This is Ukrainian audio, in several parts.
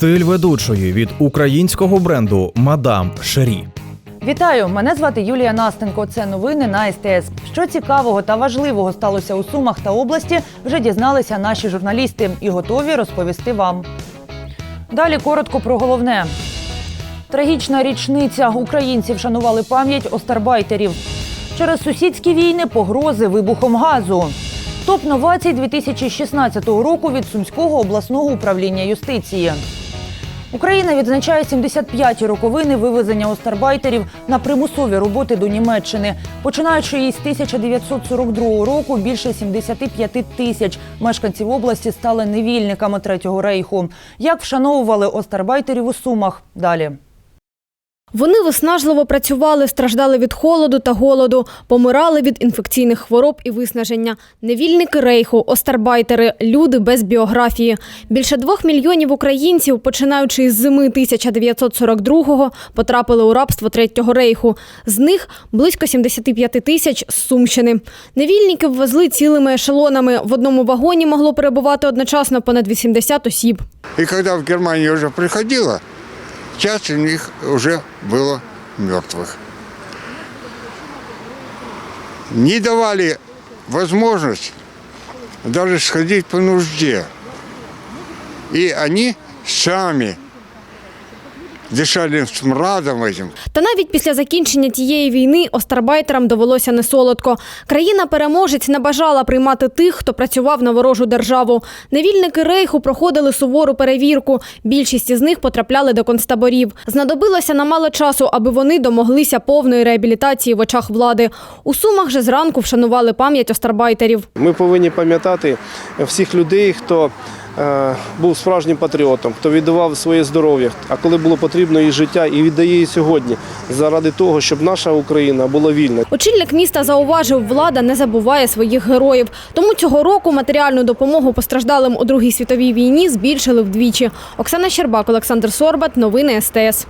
Стиль ведучої від українського бренду Мадам Шері. Вітаю! Мене звати Юлія Настенко. Це новини на СТС. Що цікавого та важливого сталося у Сумах та області, вже дізналися наші журналісти і готові розповісти вам. Далі коротко про головне. Трагічна річниця. Українці вшанували пам'ять остарбайтерів. Через сусідські війни погрози вибухом газу. Топ новацій 2016 року від Сумського обласного управління юстиції. Україна відзначає 75-ті роковини вивезення остарбайтерів на примусові роботи до Німеччини. Починаючи із 1942 року, більше 75 тисяч мешканців області стали невільниками Третього рейху. Як вшановували остарбайтерів у Сумах? Далі. Вони виснажливо працювали, страждали від холоду та голоду, помирали від інфекційних хвороб і виснаження. Невільники рейху, остарбайтери, люди без біографії. Більше двох мільйонів українців, починаючи із зими 1942-го, потрапили у рабство Третього рейху. З них близько 75 тисяч з Сумщини. Невільники ввезли цілими ешелонами. В одному вагоні могло перебувати одночасно понад 80 осіб. И когда в Германию уже приходила, часть у них уже было мертвых. Не давали возможность даже сходить по нужде. И они сами дышали смрадом этим. Та навіть після закінчення тієї війни остарбайтерам довелося несолодко. Країна-переможець не бажала приймати тих, хто працював на ворожу державу. Невільники рейху проходили сувору перевірку. Більшість із них потрапляли до концтаборів. Знадобилося намало часу, аби вони домоглися повної реабілітації в очах влади. У Сумах же зранку вшанували пам'ять остарбайтерів. Ми повинні пам'ятати всіх людей, хто був справжнім патріотом, хто віддавав своє здоров'я, а коли було потрібно і життя, і віддає і сьогодні заради того, щоб наша Україна була вільна. Очільник міста зауважив, влада не забуває своїх героїв. Тому цього року матеріальну допомогу постраждалим у Другій світовій війні збільшили вдвічі. Оксана Щербак, Олександр Сорбат. Новини СТС.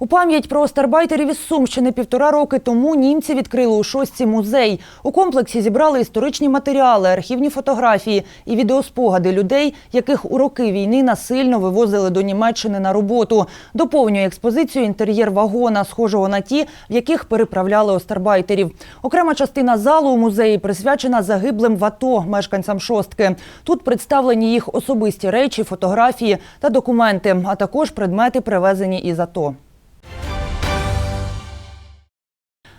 У пам'ять про остарбайтерів із Сумщини півтора роки тому німці відкрили у шостці музей. У комплексі зібрали історичні матеріали, архівні фотографії і відеоспогади людей, яких у роки війни насильно вивозили до Німеччини на роботу. Доповнює експозицію інтер'єр вагона, схожого на ті, в яких переправляли остарбайтерів. Окрема частина залу у музеї присвячена загиблим в АТО мешканцям шостки. Тут представлені їх особисті речі, фотографії та документи, а також предмети, привезені із АТО.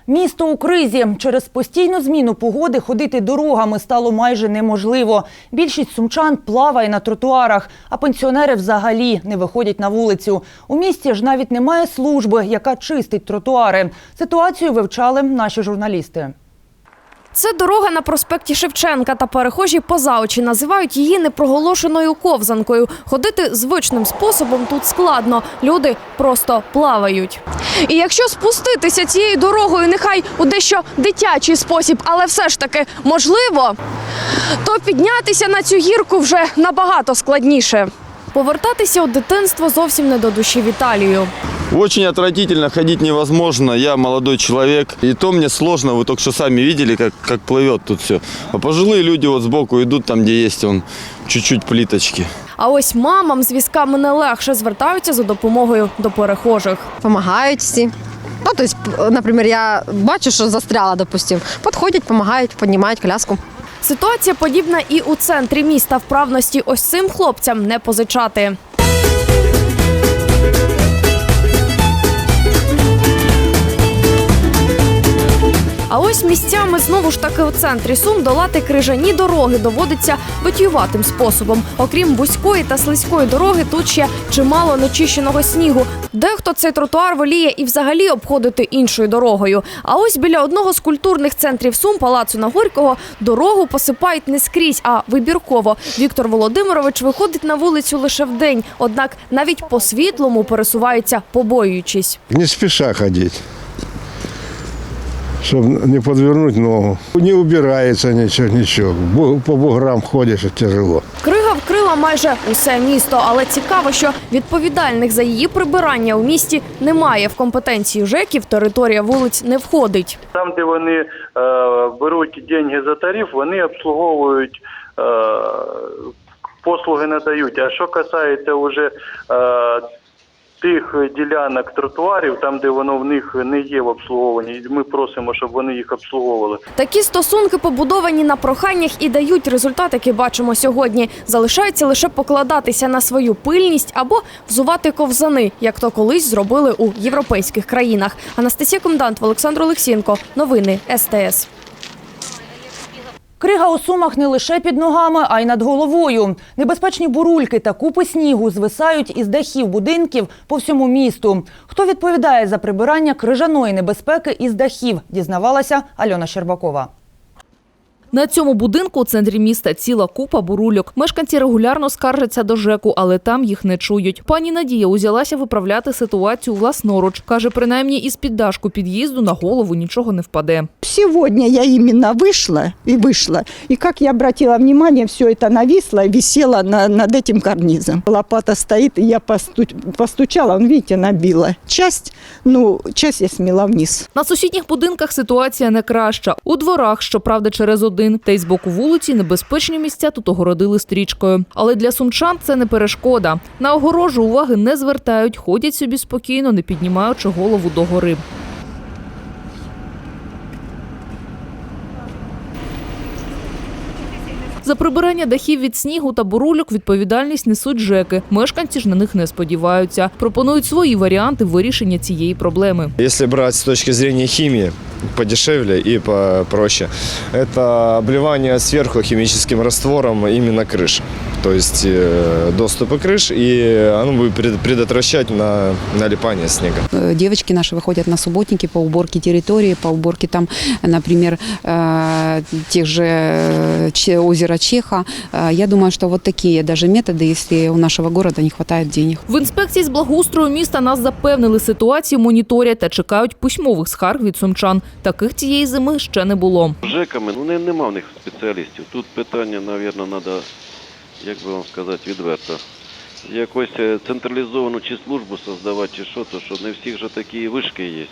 Місто у кризі. Через постійну зміну погоди ходити дорогами стало майже неможливо. Більшість сумчан плаває на тротуарах, а пенсіонери взагалі не виходять на вулицю. У місті ж навіть немає служби, яка чистить тротуари. Ситуацію вивчали наші журналісти. Це дорога на проспекті Шевченка та перехожі поза очі називають її непроголошеною ковзанкою. Ходити звичним способом тут складно. Люди просто плавають. І якщо спуститися цією дорогою, нехай у дещо дитячий спосіб, але все ж таки можливо, то піднятися на цю гірку вже набагато складніше. Повертатися у дитинство зовсім не до душі Віталію. Очень отвратительно, ходить невозможно. Я молодой человек. И то мне сложно. Вы только что сами видели, как, как плывет тут все. А пожилые люди вот сбоку идут там, где есть он чуть-чуть плиточки. А ось мамам з візками не легше звертаються за допомогою до перехожих. Помагають всі. Ну, то есть, п- наприклад, я бачу, що застряла, допустим. Підходять, допомагають, піднімають коляску. Ситуація подібна і у центрі міста. Вправності ось цим хлопцям не позичати. А ось місцями знову ж таки у центрі Сум долати крижані дороги доводиться витіюватим способом. Окрім вузької та слизької дороги, тут ще чимало нечищеного снігу. Дехто цей тротуар воліє і взагалі обходити іншою дорогою. А ось біля одного з культурних центрів Сум, палацу на Горького, дорогу посипають не скрізь, а вибірково. Віктор Володимирович виходить на вулицю лише вдень, однак навіть по світлому пересувається, побоюючись. Не спеша ходить, чтобы не подвернуть ногу. Не убирается ничего, ничего. По буграм ходишь, тяжело. Крига вкрила майже усе місто, але цікаво, що відповідальних за її прибирання у місті немає. В компетенції ЖЕКів територія вулиць не входить. Там, де вони е, беруть деньги за тариф, вони обслуговують е, послуги надають. А що касається уже е, тих ділянок тротуарів, там де воно в них не є в обслуговуванні, ми просимо, щоб вони їх обслуговували. Такі стосунки побудовані на проханнях і дають результат, який бачимо сьогодні. Залишається лише покладатися на свою пильність або взувати ковзани, як то колись зробили у європейських країнах. Анастасія Комдант, Олександр Олексієнко. Новини СТС. Крига у сумах не лише під ногами, а й над головою. Небезпечні бурульки та купи снігу звисають із дахів будинків по всьому місту. Хто відповідає за прибирання крижаної небезпеки із дахів, дізнавалася Альона Щербакова. На цьому будинку у центрі міста ціла купа бурульок. Мешканці регулярно скаржаться до ЖЕКу, але там їх не чують. Пані Надія узялася виправляти ситуацію власноруч. Каже, принаймні із під дашку під'їзду на голову нічого не впаде. Сегодня я именно вышла и вышла. И как я обратила внимание, все это нависло и висело на- над этим карнизом. Лопата стоит, и я посту- постучала, он, видите, набила. Часть, ну, часть я смела вниз. На сусідніх будинках ситуація не краща. У дворах, щоправда, через один, та й з боку вулиці небезпечні місця тут огородили стрічкою. Але для сумчан це не перешкода. На огорожу уваги не звертають, ходять собі спокійно, не піднімаючи голову догори. За прибирання дахів від снігу та бурульок відповідальність несуть ЖЕКи. Мешканці ж на них не сподіваються. Пропонують свої варіанти вирішення цієї проблеми. Якщо брати з точки зору хімії, подешевле и попроще, это обливание сверху химическим раствором именно крыш То есть э, доступы крыш, и оно будет пред- предотвращать на налипание снега. Э, Девочки наши выходят на субботники по уборке территории, по уборке там, например, э, тех же э, Че- озера Чеха. Э, Я думаю, что вот такие даже методы, если у нашего города не хватает денег. В інспекції з благоустрою міста нас запевнили, ситуацію моніторять та чекають письмових скарг від сумчан. Таких цієї зими ще не було. ЖЕКами, ну не, нема в них спеціалістів. Тут питання, мабуть, треба, як би вам сказати, відверто. Якось е, централізовану чи службу создавати, чи що, то що не всіх же такі вишки є,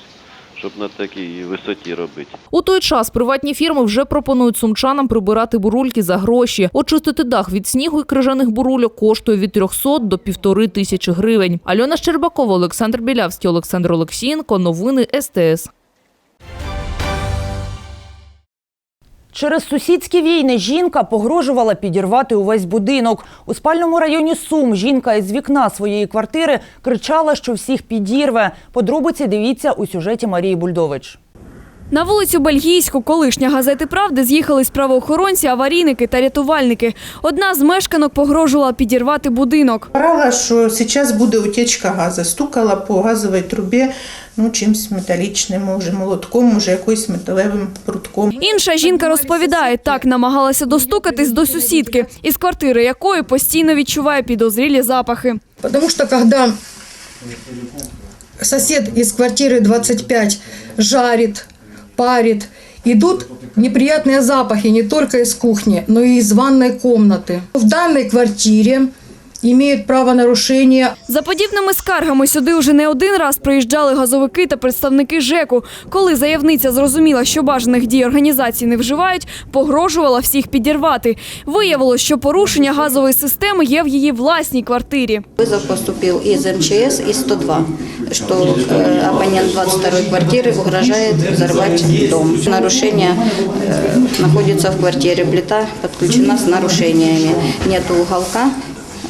щоб на такій висоті робити. У той час приватні фірми вже пропонують сумчанам прибирати бурульки за гроші. Очистити дах від снігу і крижаних бурульок коштує від 300 до півтори тисячі гривень. Альона Щербакова, Олександр Білявський, Олександр Олексієнко. Новини СТС. Через сусідські війни жінка погрожувала підірвати увесь будинок. У спальному районі Сум жінка із вікна своєї квартири кричала, що всіх підірве. Подробиці дивіться у сюжеті Марії Бульдович. На вулицю Бельгійську колишня газети Правди з'їхались правоохоронці, аварійники та рятувальники. Одна з мешканок погрожувала підірвати будинок. Орала, що зараз буде утечка газу. Стукала по газовій трубі ну, чимось металічним, може молотком, може якоюсь металевим прутком. Інша жінка розповідає, так намагалася достукатись до сусідки, із квартири якої постійно відчуває підозрілі запахи. Потому что когда сосед из квартиры 25 жарит, парит, идут неприятные запахи не только из кухни, но и из ванной комнаты. В данной квартире имеют право нарушения За подібними скаргами сюди вже не один раз приїжджали газовики та представники ЖЕКу. Коли заявниця зрозуміла, що бажаних дій організації не вживають, погрожувала всіх підірвати. Виявилось, що порушення газової системи є в її власній квартирі. Вызов поступил из МЧС и 102, что э, абонент 22 квартиры угрожает взорвать дом. Нарушение э, находится в квартире, плита подключена с нарушениями. Нет уголка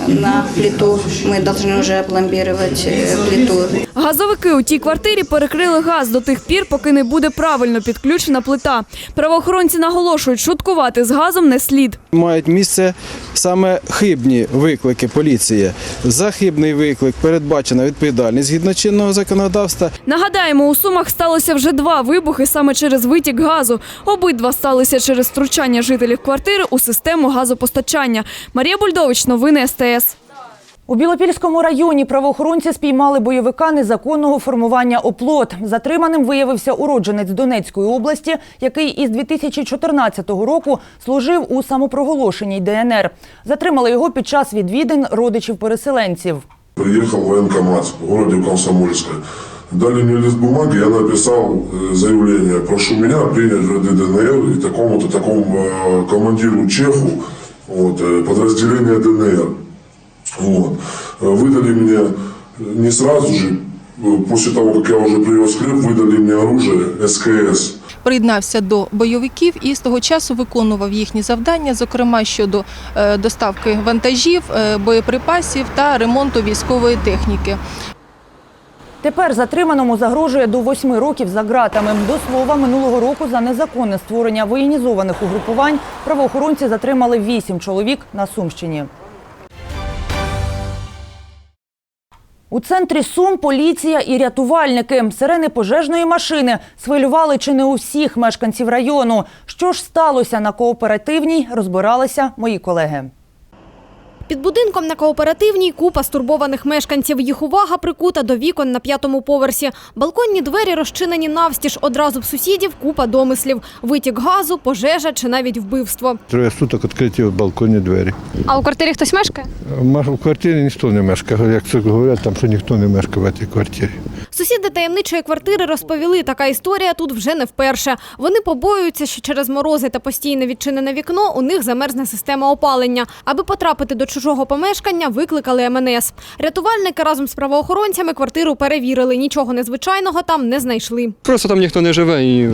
на плиту, мы должны уже опломбировать э, плиту. Газовики у тій квартирі перекрили газ до тих пір, поки не буде правильно підключена плита. Правоохоронці наголошують, шуткувати з газом не слід. Мають місце саме хибні виклики поліції. За хибний виклик передбачена відповідальність згідно чинного законодавства. Нагадаємо, у Сумах сталося вже два вибухи саме через витік газу. Обидва сталися через втручання жителів квартири у систему газопостачання. Марія Бульдович, новини СТС. У Білопільському районі правоохоронці спіймали бойовика незаконного формування оплот. Затриманим виявився уродженець Донецької області, який із 2014 року служив у самопроголошеній ДНР. Затримали його під час відвідин родичів переселенців. Приехал в военкомат в городе Комсомольское. Дали мне лист бумаги, я написал э, заявление. Прошу меня принять в РД ДНР и такому-то такому э, командиру Чеху вот, э, подразделение ДНР. Вот. Э, Выдали мне э, не сразу же, э, после того, как я уже привез хлеб, выдали мне оружие СКС. приєднався до бойовиків і з того часу виконував їхні завдання, зокрема щодо е, доставки вантажів, е, боєприпасів та ремонту військової техніки. Тепер затриманому загрожує до восьми років за ґратами. До слова, минулого року за незаконне створення воєнізованих угрупувань правоохоронці затримали вісім чоловік на Сумщині. У центрі Сум поліція і рятувальники. Сирени пожежної машини схвилювали чи не усіх мешканців району. Що ж сталося на кооперативній, розбиралися мої колеги. Під будинком на кооперативній купа стурбованих мешканців. Їх увага прикута до вікон на п'ятому поверсі. Балконні двері розчинені навстіж. Одразу в сусідів купа домислів. Витік газу, пожежа чи навіть вбивство. Троє суток відкриті балконні двері. А у квартирі хтось мешкає? В квартирі ніхто не мешкає. Як це говорять, там що ніхто не мешкає в цій квартирі. Сусіди таємничої квартири розповіли, така історія тут вже не вперше. Вони побоюються, що через морози та постійне відчинене вікно у них замерзне система опалення. Аби потрапити до чужого помешкання, викликали МНС. Рятувальники разом з правоохоронцями квартиру перевірили. Нічого незвичайного там не знайшли. Просто там ніхто не живе, і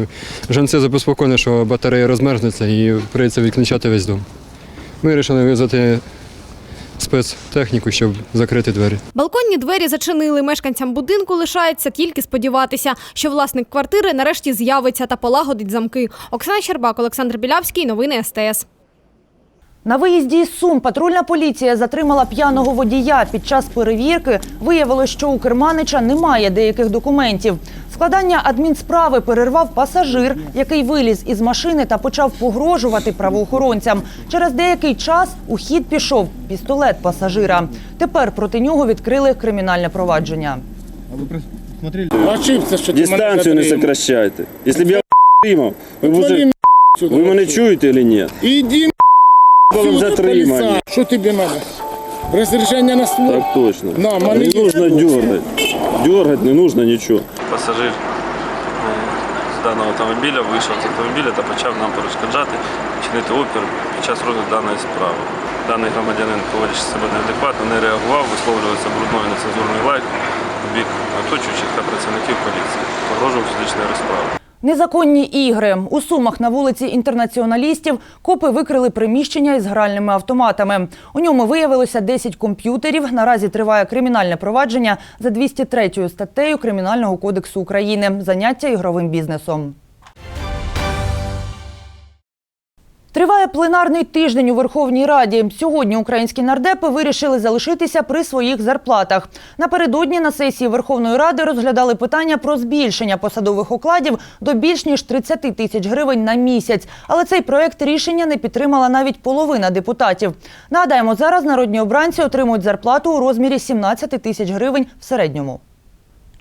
жінці забезпокоєні, що батарея розмерзнеться і прийдеться відключати весь дом. Ми вирішили визвати спецтехніку, щоб закрити двері. Балконні двері зачинили. Мешканцям будинку лишається тільки сподіватися, що власник квартири нарешті з'явиться та полагодить замки. Оксана Щербак, Олександр Білявський. Новини СТС. На виїзді із Сум патрульна поліція затримала п'яного водія. Під час перевірки виявилось, що у керманича немає деяких документів. Складання адмінсправи перервав пасажир, який виліз із машини та почав погрожувати правоохоронцям. Через деякий час у хід пішов пістолет пасажира. Тепер проти нього відкрили кримінальне провадження. Дистанцію не сокращайте. Якщо б я отримав, ви б уже... Ви мене чуєте чи ні? Іди Вам затримання. Що тобі треба? Розрішення на ствол? Так точно. На, Не нужно дергать. Дергать не нужно нічого. Пасажир е, з даного автомобіля вийшов з автомобіля та почав нам перешкоджати, чинити опір під час розгляду даної справи. Даний громадянин, поводячи себе неадекватно, не реагував, висловлювався брудною нецензурною лайк у бік оточуючих та працівників поліції. Погрожував фізичної розправи. Незаконні ігри у сумах на вулиці інтернаціоналістів копи викрили приміщення із гральними автоматами. У ньому виявилося 10 комп'ютерів. Наразі триває кримінальне провадження за 203 статтею Кримінального кодексу України заняття ігровим бізнесом. Триває пленарний тиждень у Верховній Раді. Сьогодні українські нардепи вирішили залишитися при своїх зарплатах. Напередодні на сесії Верховної Ради розглядали питання про збільшення посадових окладів до більш ніж 30 тисяч гривень на місяць. Але цей проект рішення не підтримала навіть половина депутатів. Нагадаємо, зараз народні обранці отримують зарплату у розмірі 17 тисяч гривень в середньому.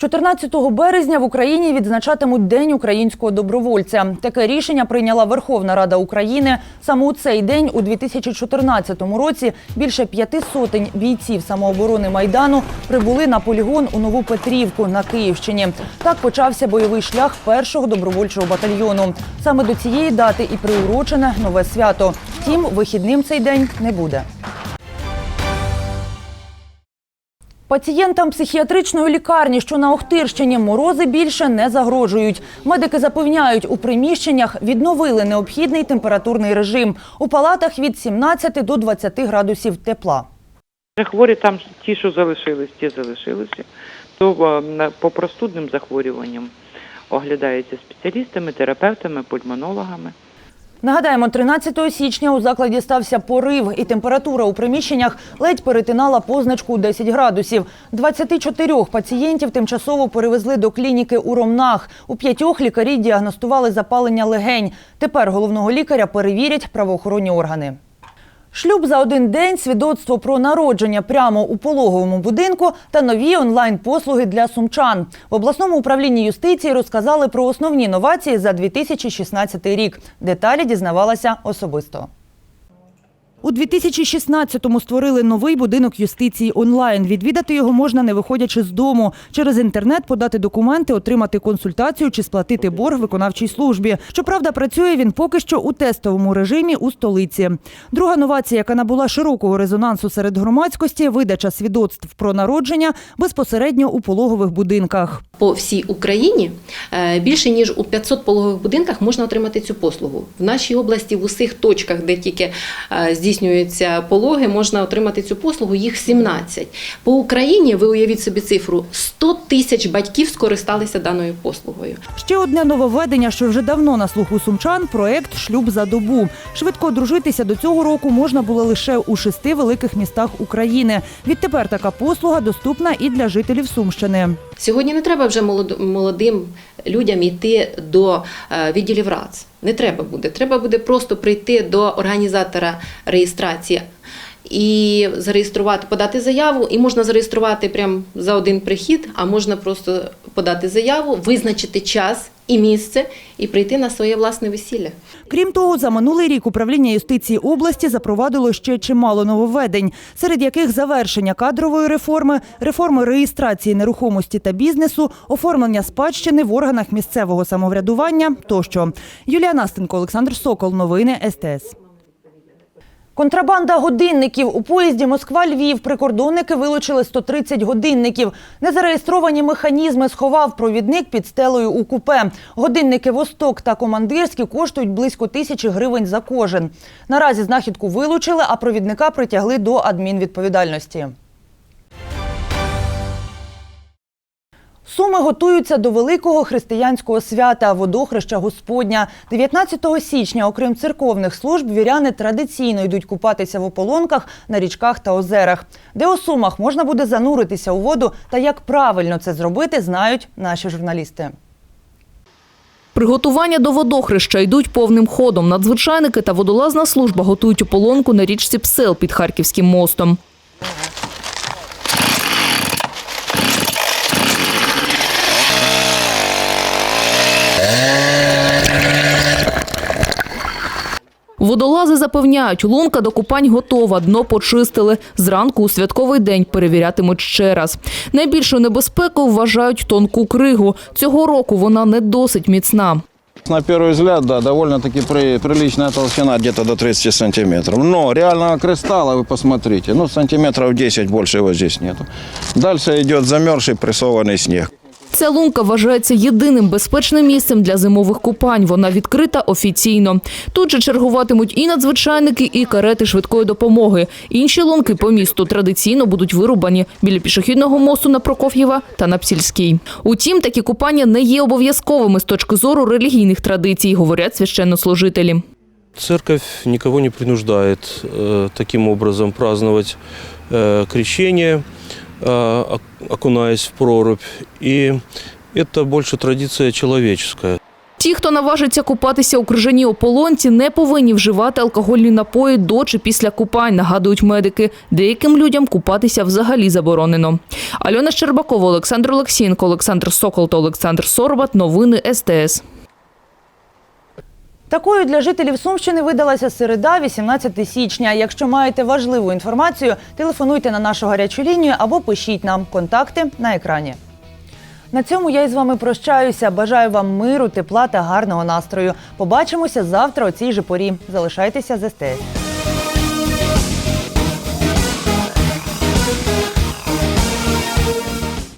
14 березня в Україні відзначатимуть День українського добровольця. Таке рішення прийняла Верховна Рада України. Саме у цей день, у 2014 році, більше п'яти сотень бійців самооборони Майдану прибули на полігон у Нову Петрівку на Київщині. Так почався бойовий шлях першого добровольчого батальйону. Саме до цієї дати і приурочене нове свято. Втім, вихідним цей день не буде. Пацієнтам психіатричної лікарні, що на Охтирщині, морози більше не загрожують. Медики запевняють, у приміщеннях відновили необхідний температурний режим. У палатах від 17 до 20 градусів тепла. Хворі там ті, що залишились, ті залишилися. То е, по простудним захворюванням оглядаються спеціалістами, терапевтами, пульмонологами. Нагадаємо, 13 січня у закладі стався порив, і температура у приміщеннях ледь перетинала позначку 10 градусів. 24 пацієнтів тимчасово перевезли до клініки у Ромнах. У п'ятьох лікарі діагностували запалення легень. Тепер головного лікаря перевірять правоохоронні органи. Шлюб за один день, свідоцтво про народження прямо у пологовому будинку та нові онлайн-послуги для сумчан. В обласному управлінні юстиції розказали про основні новації за 2016 рік. Деталі дізнавалася особисто. У 2016-му створили новий будинок юстиції онлайн. Відвідати його можна не виходячи з дому. Через інтернет подати документи, отримати консультацію чи сплатити борг виконавчій службі. Щоправда, працює він поки що у тестовому режимі у столиці. Друга новація, яка набула широкого резонансу серед громадськості, видача свідоцтв про народження безпосередньо у пологових будинках. По всій Україні е, більше ніж у 500 пологових будинках можна отримати цю послугу. В нашій області в усіх точках, де тільки е, здійснюються пологи, можна отримати цю послугу. Їх 17. По Україні ви уявіть собі цифру: 100 тисяч батьків скористалися даною послугою. Ще одне нововведення, що вже давно на слуху сумчан проект Шлюб за добу. Швидко одружитися до цього року можна було лише у шести великих містах України. Відтепер така послуга доступна і для жителів Сумщини. Сьогодні не треба вже молод- молодим людям йти до е, відділів РАЦ. Не треба буде. Треба буде просто прийти до організатора реєстрації і зареєструвати, подати заяву. І можна зареєструвати прямо за один прихід, а можна просто подати заяву, визначити час і місце і прийти на своє власне весілля. Крім того, за минулий рік управління юстиції області запровадило ще чимало нововведень, серед яких завершення кадрової реформи, реформи реєстрації нерухомості та бізнесу, оформлення спадщини в органах місцевого самоврядування тощо. Юлія Настенко, Олександр Сокол. Новини СТС. Контрабанда годинників у поїзді Москва-Львів. Прикордонники вилучили 130 годинників. Незареєстровані механізми сховав провідник під стелею у купе. Годинники Восток та командирські коштують близько тисячі гривень за кожен. Наразі знахідку вилучили, а провідника притягли до адмінвідповідальності. Суми готуються до великого християнського свята водохреща Господня. 19 січня, окрім церковних служб, віряни традиційно йдуть купатися в ополонках на річках та озерах. Де у сумах можна буде зануритися у воду та як правильно це зробити, знають наші журналісти. Приготування до водохреща йдуть повним ходом. Надзвичайники та водолазна служба готують ополонку на річці Псел під Харківським мостом. Водолази запевняють, лунка до купань готова, дно почистили. Зранку у святковий день перевірятимуть ще раз. Найбільшою небезпекою вважають тонку кригу. Цього року вона не досить міцна. На первый взгляд, да, довольно-таки при- приличная толщина, где-то до 30 сантиметров. Но реального кристалла, вы посмотрите, ну, сантиметров 10 больше его здесь нету. Дальше идет замерзший прессованный снег. Ця лунка вважається єдиним безпечним місцем для зимових купань. Вона відкрита офіційно. Тут же чергуватимуть і надзвичайники, і карети швидкої допомоги. Інші лунки по місту традиційно будуть вирубані біля пішохідного мосту на Прокоф'єва та на Псільській. Утім, такі купання не є обов'язковими з точки зору релігійних традицій, говорять священнослужителі. Церковь никого не принуждает э, таким образом праздновать э, крещение, э, ок- окунаясь в прорубь. И это больше традиция человеческая. Ті, хто наважиться купатися у крижаній ополонці, не повинні вживати алкогольні напої до чи після купань, нагадують медики. Деяким людям купатися взагалі заборонено. Альона Щербакова, Олександр Олексієнко, Олександр Сокол та Олександр Сорбат. Новини СТС. Такою для жителів Сумщини видалася середа, 18 січня. Якщо маєте важливу інформацію, телефонуйте на нашу гарячу лінію або пишіть нам. Контакти на екрані. На цьому я із вами прощаюся. Бажаю вам миру, тепла та гарного настрою. Побачимося завтра о цій же порі. Залишайтеся з СТС.